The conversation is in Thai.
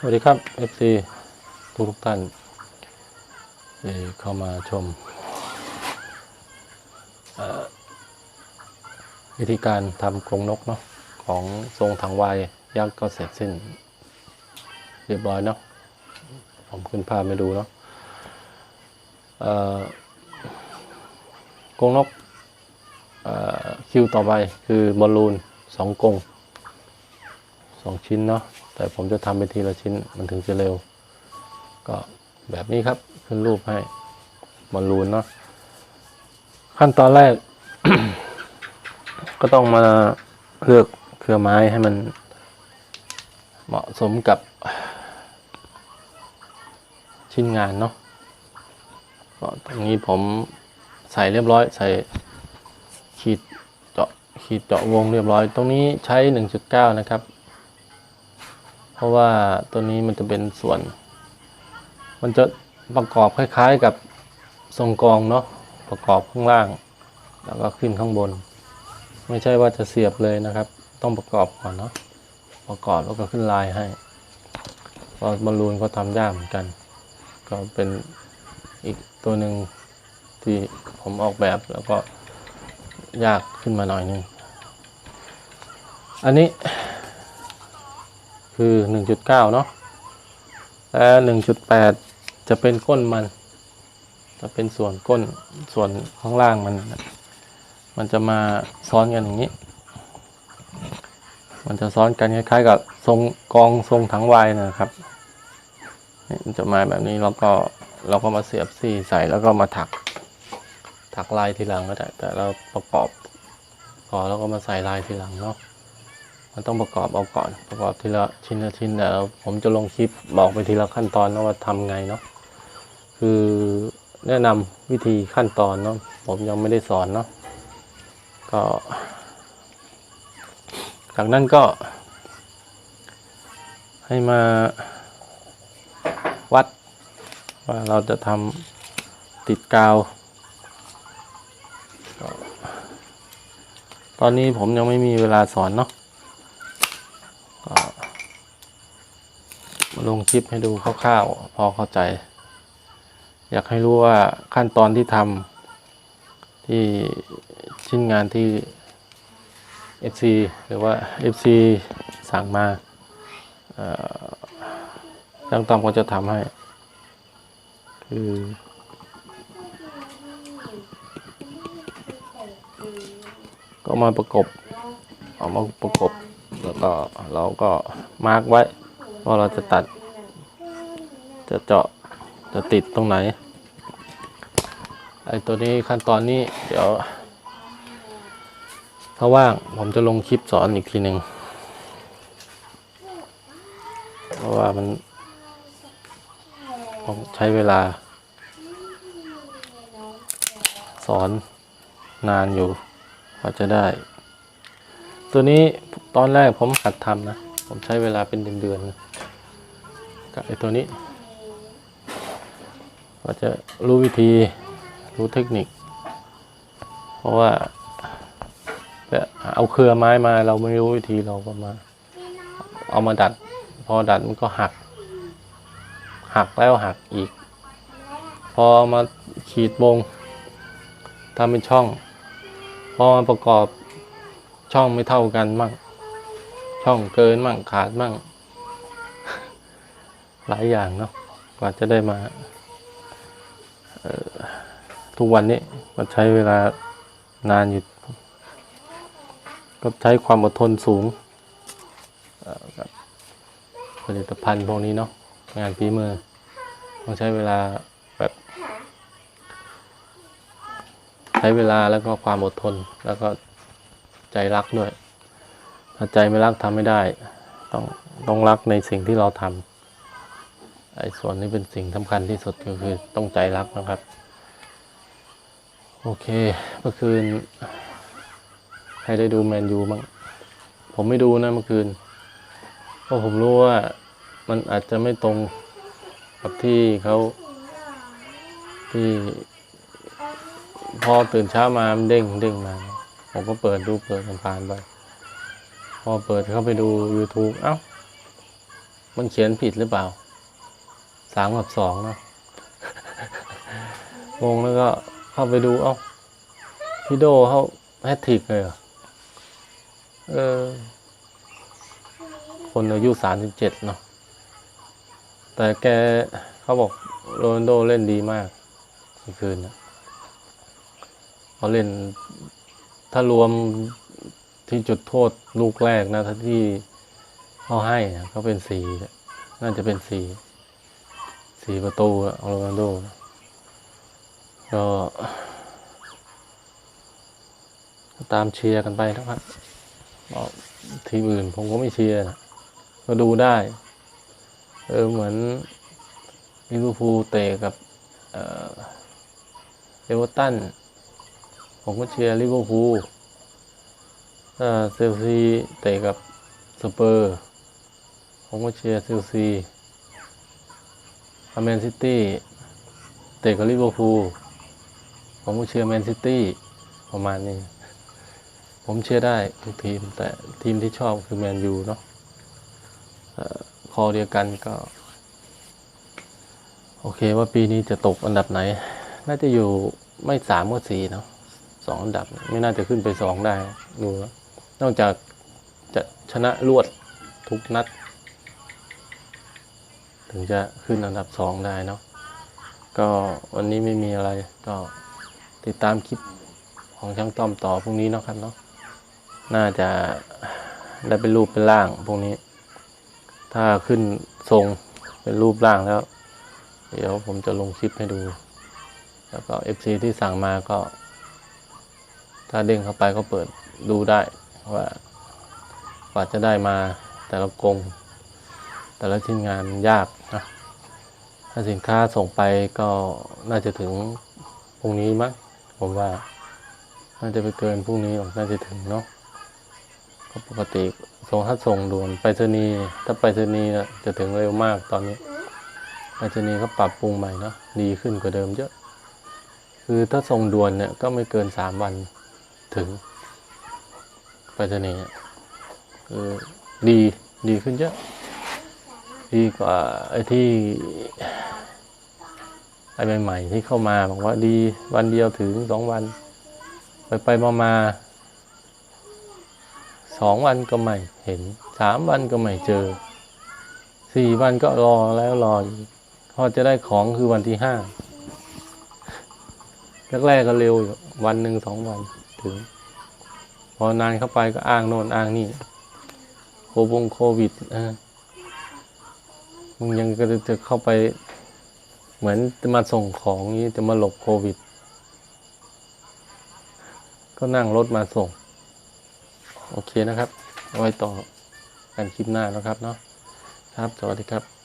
สวัสดีครับ FC ทุกทุกท่านที่เข้ามาชม วิธีการทำกรงนกเนาะของทรงถังวายยักษ์ก็เสร็จสิ้น เรียบร้อยเนาะผมขึ้นภาพไม่ดูเนาะกรงนกคิวต่อไปคือบอลลูนสองกรงสองชิ้นเนาะ แต่ผมจะทำเป็นทีละชิ้นมันถึงจะเร็ว ก็แบบนี้ครับขึ้นรูปให้บอลลูนเนาะขั้นตอนแรก ก็ต้องมาเลือกเครือไม้ให้มันเหมาะสมกับชิ้นงานเนาะก็ตรงนี้ผมใส่เรียบร้อย ใส่ขีดเจาะขีดเจาะวงเรียบร้อย ตรงนี้ใช้ 1.9 นะครับ เพราะว่าตัวนี้มันจะเป็นส่วน มันจะประกอบคล้ายๆกับทรงกองเนาะประกอบข้างล่าง แล้วก็ขึ้นข้างบน ไม่ใช่ว่าจะเสียบเลยนะครับ ต้องประกอบก่อนเนาะประกอบแล้วก็ขึ้นลายให้เพราะบอลลูนก็ทำยากเหมือนกัน ก็เป็นอีกตัวหนึ่งที่ผมออกแบบแล้วก็ยากขึ้นมาหน่อยนึงอันนี้ คือ 1.9 เนาะและ1.8 จะเป็นก้นมัน จะเป็นส่วนก้นส่วนข้างล่างมัน มันจะมาซ้อนกันอย่างนี้ มันจะซ้อนกันคล้ายๆกับทรงกองทรงถังวายนะครับนี่มันจะมาแบบนี้แล้วก็เราก็มาเสียบซี่ใส่แล้วก็มาถัก ถักลายทีหลังก็ได้แต่เราประกอบพอแล้วก็มาใส่ลายทีหลังเนาะ มันต้องประกอบเอาก่อน ประกอบทีละชิ้นละชิ้นแต่เราผมจะลงคลิปบอกไปทีละขั้นตอนนะว่าทำไงเนาะคือแนะนำวิธีขั้นตอนเนาะผมยังไม่ได้สอนเนาะก็ จากนั้นก็ ให้มาวัด ว่าเราจะทำติดกาว ตอนนี้ผมยังไม่มีเวลาสอนเนาะ ก็มา ลงคลิปให้ดูคร่าวๆ พอเข้าใจ อยากให้รู้ว่าขั้นตอนที่ทำที่ชิ้นงานที่ FC หรือว่า FC สั่งมาเอ่อช่างตอมก็จะทำให้ คือก็มาประกบเอามาประกบแล้วก็เราก็มาร์กไว้ว่าเราจะตัด จะเจาะจะติดตรงไหนไอ้ตัวนี้ขั้นตอนนี้เดี๋ยว ถ้าว่างผมจะลงคลิปสอนอีกทีหนึ่งเพราะว่ามันต้องใช้เวลา สอนนานอยู่กว่าจะได้ ตัวนี้ตอนแรกผมหัดทำนะ ผมใช้เวลาเป็นเดือนๆนกับไอ้ตัวนี้ ก็จะรู้วิธีรู้เทคนิค เพราะว่าแบบเอาเครือไม้มาเราไม่รู้วิธีเราก็มา เอามาดัด พอดัดมันก็หัก หักแล้วหักอีก พอมาขีดวงทำเป็นช่อง พอมาประกอบช่องไม่เท่ากันมั่ง ช่องเกินมั่งขาดมั่ง หลายอย่างเนาะกว่าจะได้มา ทุกวันนี้มันใช้เวลานานอยู่ ก็ใช้ความอดทนสูงกับผลิตภัณฑ์พวกนี้เนาะงานฝีมือต้องใช้เวลาแบบ ใช้เวลาแล้วก็ความอดทนแล้วก็ใจรักด้วยถ้าใจไม่รักทำไม่ได้ ต้องต้องรักในสิ่งที่เราทำ ไอ้ส่วนนี้เป็นสิ่งสำคัญที่สุดก็คือต้องใจรักนะครับ โอเคเมื่อคืน ให้ได้ดูแมนยูบ้างผมไม่ดูนะเมื่อคืน เพราะผมรู้ว่ามันอาจจะไม่ตรงกับที่เขาที่พอตื่นเช้ามามันเด้งเด้งมา ผมก็เปิดดูเปิดผ่านไป พอเปิดเข้าไปดู YouTube เอ้า มันเขียนผิดหรือเปล่าามกับสองเนาะงงแล้วก็เข้าไปดู เอ้าพี่โดเขาแฮตทริกเลยเหรอเออ คนอายุสามสิบเจ็ดเนาะแต่แกเขาบอกโรนโดเล่นดีมากเมื่อคืนนะเขาเล่น ถ้ารวมที่จุดโทษลูกแรกนะถ้าที่เขาให้นะเขาเป็นสี่น่าจะเป็นสี่ สี่ประตูอะโรนัลโดก็ตามเชียร์กันไปนะครับทีมอื่นผมก็ไม่เชียร์นะก็ดูได้ เออเหมือนลิเวอร์พูลเตะกับเอ่อเอเวอร์ตันผมก็เชียร์ลิเวอร์พูลเซลซีเตะกับสเปอร์ ผมก็เชียร์เซลซี แมนซิตี้เตะกับลิเวอร์พูลผมก็เชียร์แมนซิตี้ประมาณนี้ ผมเชียร์ได้ทุกทีม แต่ทีมที่ชอบคือแมนยูเนาะเอ่อคอเดียวกันก็ โอเคว่าปีนี้จะตกอันดับไหน น่าจะอยู่ไม่สามก็สี่เนาะสองอันดับ ไม่น่าจะขึ้นไปสองได้ ดู นอกจากจะชนะรวดทุกนัด ถึงจะขึ้นอันดับสองได้เนาะก็วันนี้ไม่มีอะไรก็ติดตามคลิปของช่างต้อมต่อพรุ่งนี้เนาะครับเนาะน่าจะได้เป็นรูปเป็นร่างพวกนี้ ถ้าขึ้นทรงเป็นรูปร่างแล้ว เดี๋ยวผมจะลงคลิปให้ดู แล้วก็ FC ที่สั่งมาก็ ถ้าเด้งเข้าไปก็เปิดดูได้ว่ากว่าจะได้มาแต่ละกรง แต่ละชิ้นงานยากนะถ้าสินค้าส่งไปก็น่าจะถึงพรุ่งนี้มั้งผมว่า น่าจะไปเกินพรุ่งนี้หรอกน่าจะถึงเนาะก็ปกติส่งถ้าส่งด่วนไปรษณีย์ถ้าไปรษณีย์น่ะจะถึงเร็วมากตอนนี้ไปรษณีย์เขาปรับปรุงใหม่เนาะดีขึ้นกว่าเดิมเยอะ คือถ้าส่งด่วนเนี่ยก็ไม่เกินสามวันถึงไปรษณีย์เนี่ยคือดีดีขึ้นเยอะ ดีกว่าไอ้ที่ไอ้ใหม่ๆที่เข้ามาบอกว่าดีวันเดียวถึงสองวัน ไปไปมามาสองวันก็ไม่เห็นสามวันก็ไม่เจอสี่วันก็รอแล้วรออีกพอจะได้ของคือวันที่ห้าแรกๆก็เร็ววันหนึ่งสองวันถึง พอนานเข้าไปก็อ้างโน่นอ้างนี่โควงโควิดเออ มึงยังจะเข้าไปเหมือนจะมาส่งของนี้จะมาหลบโควิด ก็นั่งรถมาส่ง โอเคนะครับ ไว้ต่อกันคลิปหน้านะครับเนาะครับ สวัสดีครับ